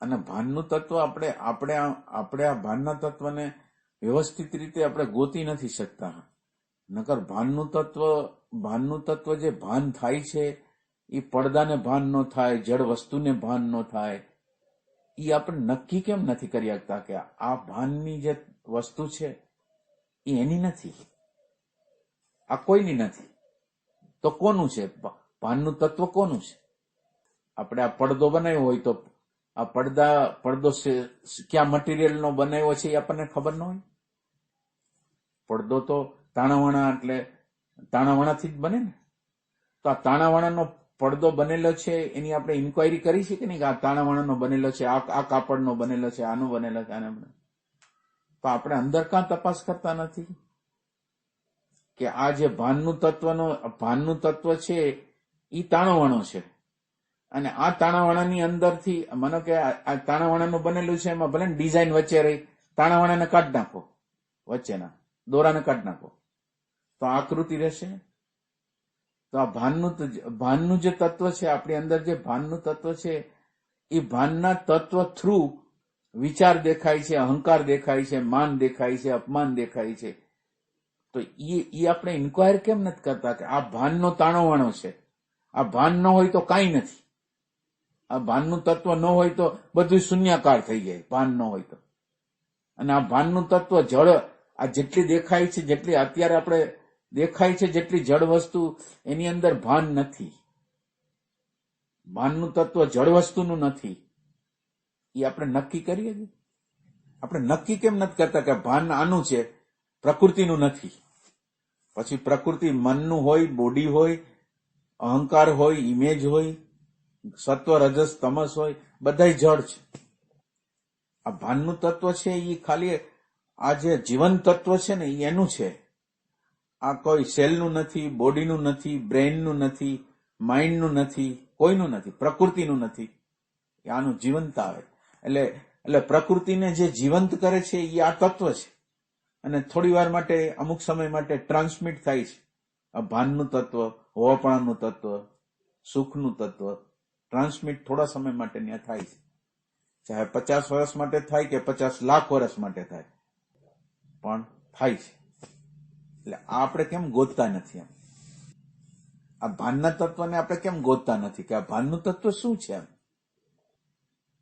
અને ભાનનું તત્વ આપણે આપણે આપણે આ ભાનના તત્વને વ્યવસ્થિત રીતે આપણે ગોતી નથી શકતા. નકર ભાનનું તત્વ ભાનનું તત્વ જે ભાન થાય છે એ પડદાને ભાન ન થાય, જડ વસ્તુને ભાન ન થાય એ આપણે નક્કી કેમ નથી કરી શકતા કે આ ભાનની જે વસ્તુ છે એ એની નથી. આ કોઈની નથી. તો કોનું છે? ભાનનું તત્વ કોનું છે? આપણે આ પડદો બનાવ્યો હોય તો આ પડદા, પડદો ક્યાં મટીરિયલનો બનાવ્યો છે એ આપણને ખબર ન હોય. પડદો તો તાણાવાણા એટલે તાણાવાણાથી જ બને ને. તો આ તાણાવાણાનો પડદો બનેલો છે, એની આપણે ઇન્ક્વાયરી કરી છે કે નહીં કે આ તાણાવાણાનો બનેલો છે, આ આ કાપડનો બનેલો છે, આનો બનેલો છે, આને તો આપણે અંદર કાં તપાસ કરતા નથી? કે આ જે ભાનનું તત્વનો, ભાનનું તત્વ છે એ તાણાવાણો છે. અને આ તાણાવાણાની અંદરથી માનો કે આ તાણાવાણાનું બનેલું છે, એમાં ભલે ડિઝાઇન વચ્ચે રહી, તાણાવાણાને કાઢ નાખો. વચ્ચેના દોરાને કાઢ નાખો. તો આકૃતિ રહેશે. તો આ ભાનનું ભાનનું જે તત્વ છે, આપણી અંદર જે ભાનનું તત્વ છે, એ ભાનના તત્વ થ્રુ વિચાર દેખાય છે, અહંકાર દેખાય છે, માન દેખાય છે, અપમાન દેખાય છે. તો એ એ આપણે ઇન્ક્વાયર કેમ નથી કરતા કે આ ભાનનો તાણોવાણો છે? આ ભાન ન હોય તો કાંઈ નથી. આ ભાનનું તત્વ ન હોય તો બધું શૂન્યાકાર થઈ જાય, ભાન ન હોય તો. અને આ ભાનનું તત્વ જળ, આ જેટલી દેખાય છે, જેટલી અત્યારે આપણે દેખાય છે, જેટલી જળ વસ્તુ, એની અંદર ભાન નથી. ભાનનું તત્વ જળ વસ્તુનું નથી. એ આપણે નક્કી કરીએ છીએ આપણે નક્કી કેમ નથી કરતા કે ભાન આનું છે, પ્રકૃતિનું નથી? પછી પ્રકૃતિ મનનું હોય, બોડી હોય, અહંકાર હોય ઇમેજ હોય સત્વ, રજસ, તમસ હોય, બધાય જળ છે. આ ભાનનું તત્વ છે એ ખાલી આ જે જીવન તત્વ છે ને એનું છે. આ કોઈ સેલનું નથી, બોડીનું નથી, બ્રેઇનનું નથી, માઇન્ડનું નથી, કોઈનું નથી, પ્રકૃતિનું નથી. એ આનું જીવંત આવે. એટલે એટલે પ્રકૃતિને જે જીવંત કરે છે એ આ તત્વ છે. અને થોડી વાર માટે, અમુક સમય માટે ટ્રાન્સમિટ થાય છે. આ ભાનનું તત્વ હોવાપણાનું તત્વ, સુખનું તત્વ ટ્રાન્સમિટ થોડા સમય માટે ત્યાં થાય છે. ચાહે પચાસ વર્ષ માટે થાય કે પચાસ લાખ વર્ષ માટે થાય. પણ થાય છે. એટલે આપણે કેમ ગોતતા નથી એમ? આ ભાનના તત્વને આપણે કેમ ગોતતા નથી? કે આ ભાનનું તત્વ શું છે એમ?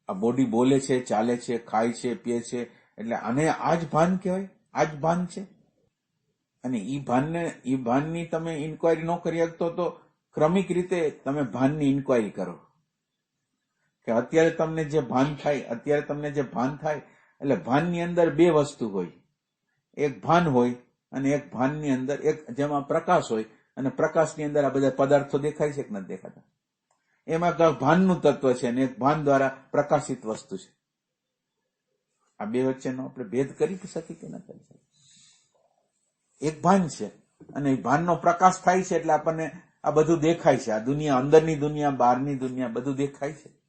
આ બોડી બોલે છે, ચાલે છે, ખાય છે, પીએ છે, એટલે આને આ જ ભાન કહેવાય? આ જ ભાન છે? અને ઈ ભાનને, ઈ ભાનની તમે ઇન્ક્વાયરી ન કરી શકતો તો ક્રમિક રીતે તમે ભાનની ઇન્ક્વાયરી કરો. કે અત્યારે તમને જે ભાન થાય, અત્યારે તમને જે ભાન થાય, એટલે ભાનની અંદર બે વસ્તુ હોય. એક ભાન હોય અને એક ભાનની અંદર એક જેમાં પ્રકાશ હોય અને પ્રકાશની અંદર આ બધા પદાર્થો દેખાય છે કે નથી દેખાતા. એમાં ભાનનું તત્વ છે અને એક ભાન દ્વારા પ્રકાશિત વસ્તુ છે. આ બે વચ્ચેનો આપણે ભેદ કરી શકીએ કે ના કરી શકીએ? એક ભાન છે અને ભાનનો પ્રકાશ થાય છે એટલે આપણને આ બધું દેખાય છે. આ દુનિયા અંદરની દુનિયા, બહારની દુનિયા બધું દેખાય છે.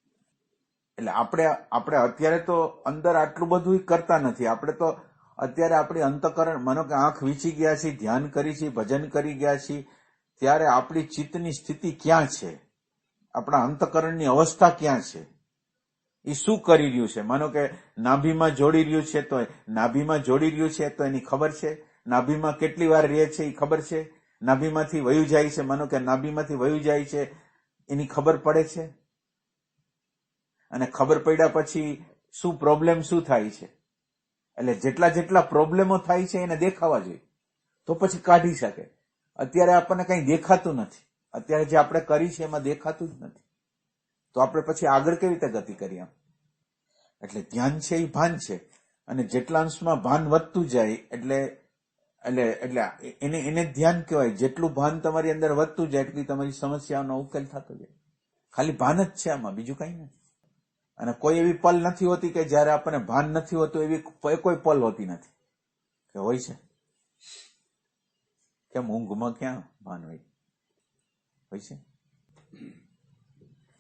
એટલે આપણે આપણે અત્યારે તો અંદર આટલું બધું કરતા નથી. આપણે તો અત્યારે આપણી અંતકરણ, માનો કે આંખ વીંચી ગયા છીએ, ધ્યાન કરી છીએ, ભજન કરી ગયા છીએ, ત્યારે આપણી ચિત્તની સ્થિતિ ક્યાં છે? આપણા અંતકરણની અવસ્થા ક્યાં છે? એ શું કરી રહ્યું છે? માનો કે નાભીમાં જોડી રહ્યું છે તો નાભીમાં જોડી રહ્યું છે તો એની ખબર છે? નાભીમાં કેટલી વાર રહે છે એ ખબર છે? નાભીમાંથી વયું જાય છે? માનો કે નાભીમાંથી વયું જાય છે, એની ખબર પડે છે? અને ખબર પડ્યા પછી શું પ્રોબ્લેમ શું થાય છે? એટલે જેટલા જેટલા પ્રોબ્લેમો થાય છે એને દેખાવા જોઈએ. તો પછી કાઢી શકે. અત્યારે આપણને કંઈ દેખાતું નથી. અત્યારે જે આપણે કરી છે એમાં દેખાતું જ નથી. તો આપણે પછી આગળ કેવી રીતે ગતિ કરીએ એટલે ધ્યાન છે એ ભાન છે. અને જેટલા અંશમાં ભાન વધતું જાય, એટલે એટલે એટલે એને એને ધ્યાન કહેવાય. જેટલું ભાન તમારી અંદર વધતું જાય, એટલી તમારી સમસ્યાઓનો ઉકેલ થતો જાય. ખાલી ભાન જ છે આમાં, બીજું કઈ નથી. અને કોઈ એવી પલ નથી હોતી કે જ્યારે આપણને ભાન નથી હોતું, એવી કોઈ પલ હોતી નથી. કે હોય છે. કેમ ઊંઘમાં ક્યાં ભાન હોય? હોય છે.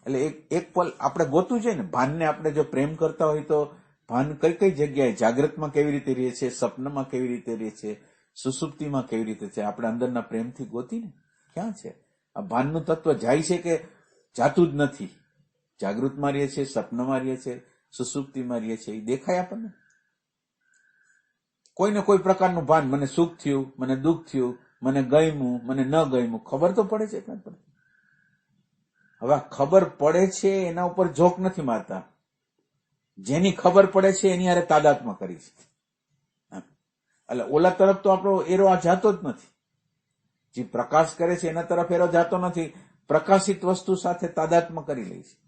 એટલે એક એક પલ આપણે ગોતું છે ને. ભાનને આપણે જો પ્રેમ કરતા હોય તો ભાન કઈ કઈ જગ્યાએ જાગ્રતમાં કેવી રીતે રહે છે સપનામાં કેવી રીતે રહે છે, સુસુપ્તિમાં કેવી રીતે છે, આપણે અંદરના પ્રેમથી ગોતીને ક્યાં છે? આ ભાનનું તત્વ જાય છે કે જાતું જ નથી. જાગૃતમાં મારીએ છીએ સપનામાં મારીએ છીએ સુસુપ્તિમાં રહીએ છીએ, એ દેખાય આપણને. કોઈને કોઈ પ્રકારનું ભાન, મને સુખ થયું, મને દુઃખ થયું, મને ગમ્યું, મને ન ગમ્યું, ખબર તો પડે છે નથી? હવે ખબર પડે છે એના ઉપર જોક નથી મારતા. જેની ખબર પડે છે એની હારે તાદાત્મા કરી છે. એટલે ઓલા તરફ તો આપણો એરો આ જાતો જ નથી. જે પ્રકાશ કરે છે એના તરફ એરો જાતો નથી. પ્રકાશિત વસ્તુ સાથે તાદાત્મા કરી લે છે.